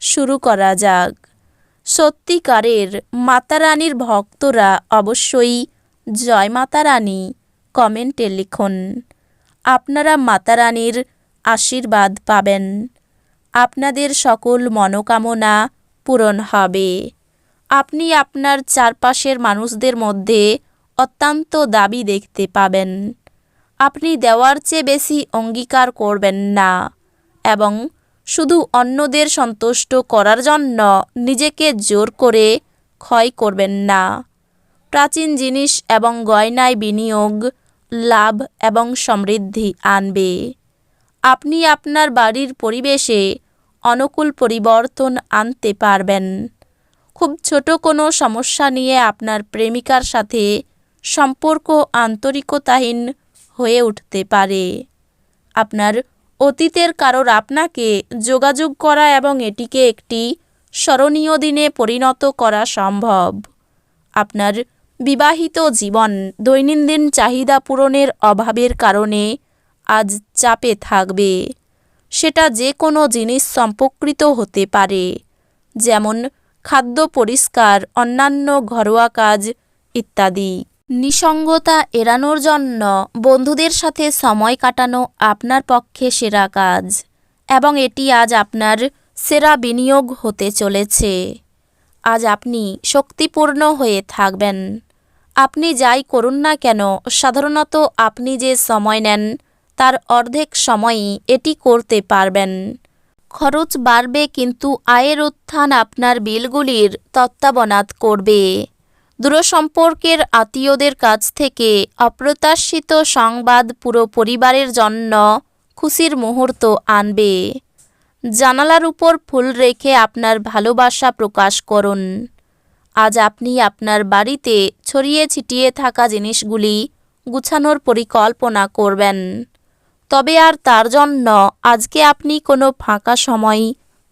শুরু করা যাক। সত্যিকারের মাতারানীর ভক্তরা অবশ্যই জয় মাতারানী কমেন্টে লিখুন। আপনারা মাতারানীর আশীর্বাদ পাবেন। আপনাদের সকল মনোকামনা পূরণ হবে। আপনি আপনার চারপাশের মানুষদের মধ্যে অত্যন্ত দাবি দেখতে পাবেন। আপনি দেওয়ার চেয়ে বেশি অঙ্গীকার করবেন না এবং শুধু অন্যদের সন্তুষ্ট করার জন্য নিজেকে জোর করে ক্ষয় করবেন না। প্রাচীন জিনিস এবং গয়নায় বিনিয়োগ, লাভ এবং সমৃদ্ধি আনবে। আপনি আপনার বাড়ির পরিবেশে অনুকূল পরিবর্তন আনতে পারবেন। খুব ছোট কোনো সমস্যা নিয়ে আপনার প্রেমিকার সাথে সম্পর্ক আন্তরিকতাহীন হয়ে উঠতে পারে। আপনার অতীতের কারোর আপনাকে যোগাযোগ করা এবং এটিকে একটি স্মরণীয় দিনে পরিণত করা সম্ভব। আপনার বিবাহিত জীবন দৈনন্দিন চাহিদা পূরণের অভাবের কারণে আজ চাপে থাকবে। সেটা যে কোনো জিনিস সম্পর্কিত হতে পারে, যেমন খাদ্য পরিষ্কার, অন্যান্য ঘরোয়া কাজ ইত্যাদি। নিসঙ্গতা এড়ানোর জন্য বন্ধুদের সাথে সময় কাটানো আপনার পক্ষে সেরা কাজ। এবং এটি আজ আপনার সেরা বিনিয়োগ হতে চলেছে। আজ আপনি শক্তিপূর্ণ হয়ে থাকবেন। আপনি যাই করুন না কেন, সাধারণত আপনি যে সময় নেন, তার অর্ধেক সময়ই এটি করতে পারবেন। খরচ বাড়বে কিন্তু আয়ের উত্থান আপনার বিলগুলির তত্ত্বাবনাত করবে। দূরসম্পর্কের আত্মীয়দের কাছ থেকে অপ্রত্যাশিত সংবাদ পুরো পরিবারের জন্য খুশির মুহূর্ত আনবে। জানালার উপর ফুল রেখে আপনার ভালোবাসা প্রকাশ করুন। আজ আপনি আপনার বাড়িতে ছড়িয়ে ছিটিয়ে থাকা জিনিসগুলি গুছানোর পরিকল্পনা করবেন। তবে আর তার জন্য আজকে আপনি কোনো ফাঁকা সময়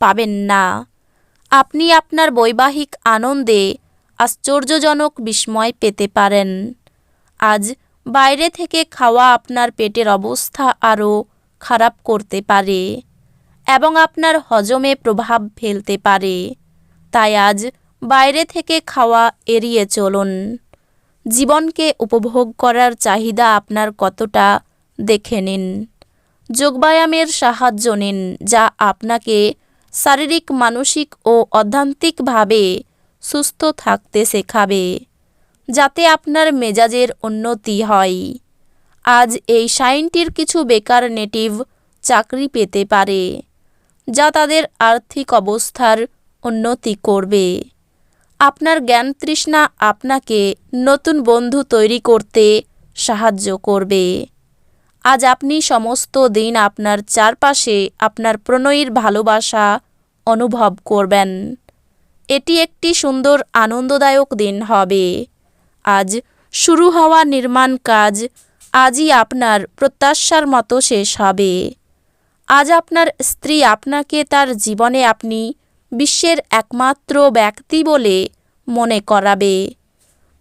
পাবেন না। আপনি আপনার বৈবাহিক আনন্দে আশ্চর্যজনক বিস্ময় পেতে পারেন। আজ বাইরে থেকে খাওয়া আপনার পেটের অবস্থা আরও খারাপ করতে পারে এবং আপনার হজমে প্রভাব ফেলতে পারে। তাই আজ বাইরে থেকে খাওয়া এড়িয়ে চলুন। জীবনকে উপভোগ করার চাহিদা আপনার কতটা দেখে নিন। যোগব্যায়ামের সাহায্য নিন যা আপনাকে শারীরিক, মানসিক ও অধ্যান্তিকভাবে সুস্থ থাকতে শেখাবে, যাতে আপনার মেজাজের উন্নতি হয়। আজ এই সাইনটির কিছু বেকার নেটিভ চাকরি পেতে পারে, যা তাদের আর্থিক অবস্থার উন্নতি করবে। আপনার জ্ঞান তৃষ্ণা আপনাকে নতুন বন্ধু তৈরি করতে সাহায্য করবে। আজ আপনি সমস্ত দিন আপনার চারপাশে আপনার প্রণয়ীর ভালোবাসা অনুভব করবেন। এটি একটি সুন্দর আনন্দদায়ক দিন হবে। আজ শুরু হওয়া নির্মাণ কাজ আজই আপনার প্রত্যাশার মতো শেষ হবে। আজ আপনার স্ত্রী আপনাকে তার জীবনে আপনি বিশ্বের একমাত্র ব্যক্তি বলে মনে করাবে।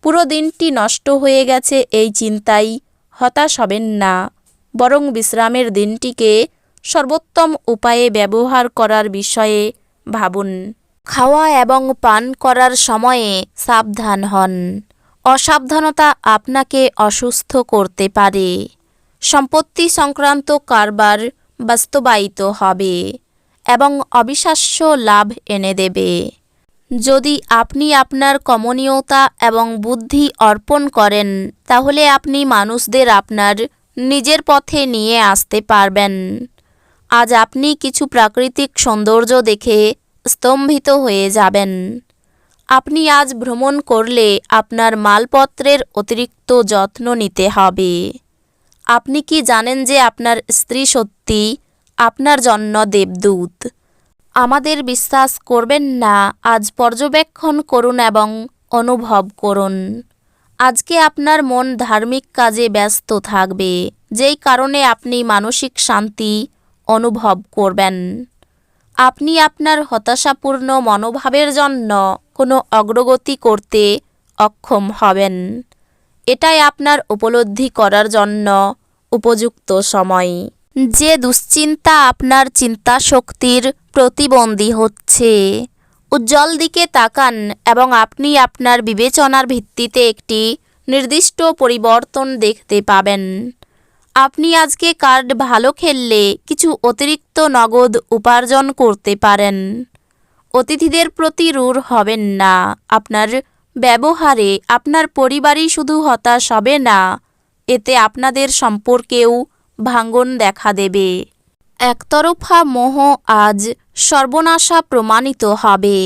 পুরো দিনটি নষ্ট হয়ে গেছে এই চিন্তাই হতাশ হবেন না। বরং বিশ্রামের দিনটিকে সর্বোত্তম উপায়ে ব্যবহার করার বিষয়ে ভাবুন। খাওয়া এবং পান করার সময়ে সাবধান হন। অসাবধানতা আপনাকে অসুস্থ করতে পারে। সম্পত্তি সংক্রান্ত কারবার বাস্তবায়িত হবে এবং অবিশ্বাস্য লাভ এনে দেবে। যদি আপনি আপনার কমনীয়তা এবং বুদ্ধি অর্পণ করেন, তাহলে আপনি মানুষদের আপনার নিজের পথে নিয়ে আসতে পারবেন। আজ আপনি কিছু প্রাকৃতিক সৌন্দর্য দেখে স্তম্ভিত হয়ে যাবেন। আপনি আজ ভ্রমণ করলে আপনার মালপত্রের অতিরিক্ত যত্ন নিতে হবে। আপনি কি জানেন যে আপনার স্ত্রী সত্যি আপনার জন্য দেবদূত? আমাদের বিশ্বাস করবেন না, আজ পর্যবেক্ষণ করুন এবং অনুভব করুন। আজকে আপনার মন ধার্মিক কাজে ব্যস্ত থাকবে, যেই কারণে আপনি মানসিক শান্তি অনুভব করবেন। আপনি আপনার হতাশাপূর্ণ মনোভাবের জন্য কোনো অগ্রগতি করতে অক্ষম হবেন। এটাই আপনার উপলব্ধি করার জন্য উপযুক্ত সময়। যে দুশ্চিন্তা আপনার চিন্তা শক্তির প্রতিবন্ধী হচ্ছে, উজ্জ্বল দিকে তাকান এবং আপনি আপনার বিবেচনার ভিত্তিতে একটি নির্দিষ্ট পরিবর্তন দেখতে পাবেন। আপনি আজকে কার্ড ভালো খেললে কিছু অতিরিক্ত নগদ উপার্জন করতে পারেন। অতিথিদের প্রতি রূঢ় হবেন না। আপনার ব্যবহারে আপনার পরিবারই শুধু হতাশ হবে না, এতে আপনাদের সম্পর্কেও ভাঙ্গন দেখা দেবে। একতরফা মোহ আজ সর্বনাশা প্রমাণিত হবে।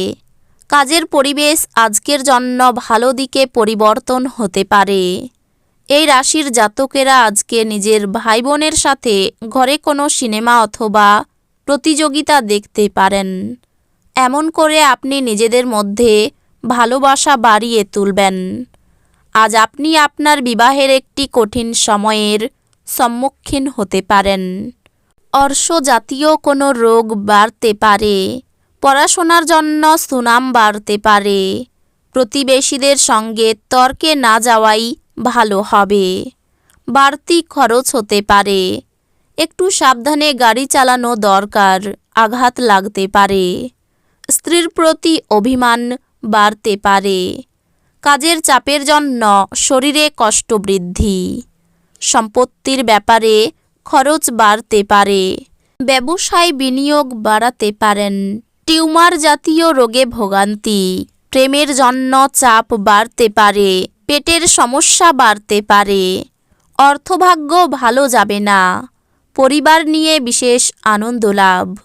কাজের পরিবেশ আজকের জন্য ভালো দিকে পরিবর্তন হতে পারে। এই রাশির জাতকেরা আজকে নিজের ভাই বোনের সাথে ঘরে কোনো সিনেমা অথবা প্রতিযোগিতা দেখতে পারেন। এমন করে আপনি নিজেদের মধ্যে ভালোবাসা বাড়িয়ে তুলবেন। আজ আপনি আপনার বিবাহের একটি কঠিন সময়ের সম্মুখীন হতে পারেন। অর্শ জাতীয় কোনো রোগ বাড়তে পারে, পড়াশোনার জন্য সুনাম বাড়তে পারে। প্রতিবেশীদের সঙ্গে তর্কে না যাওয়াই ভালো হবে। বাড়তি খরচ হতে পারে। একটু সাবধানে গাড়ি চালানো দরকার, আঘাত লাগতে পারে। স্ত্রীর প্রতি অভিমান বাড়তে পারে। কাজের চাপের জন্য শরীরে কষ্ট বৃদ্ধি। সম্পত্তির ব্যাপারে খরচ বাড়তে পারে। ব্যবসায় বিনিয়োগ বাড়াতে পারেন। টিউমার জাতীয় রোগে ভোগান্তি। প্রেমের জন্য চাপ বাড়তে পারে। পেটের সমস্যা বাড়তে পারে। অর্থভাগ্য ভালো যাবে না। পরিবার নিয়ে বিশেষ আনন্দ লাভ।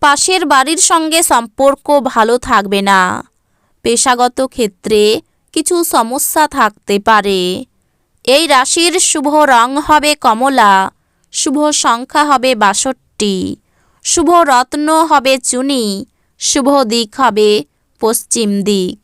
পাশের বাড়ির সঙ্গে সম্পর্ক ভালো থাকবে না। পেশাগত ক্ষেত্রে কিছু সমস্যা থাকতে পারে। এই রাশির শুভ রং হবে কমলা, শুভ সংখ্যা হবে বাষট্টি, শুভ রত্ন হবে চুনি, শুভ দিক হবে পশ্চিম দিক।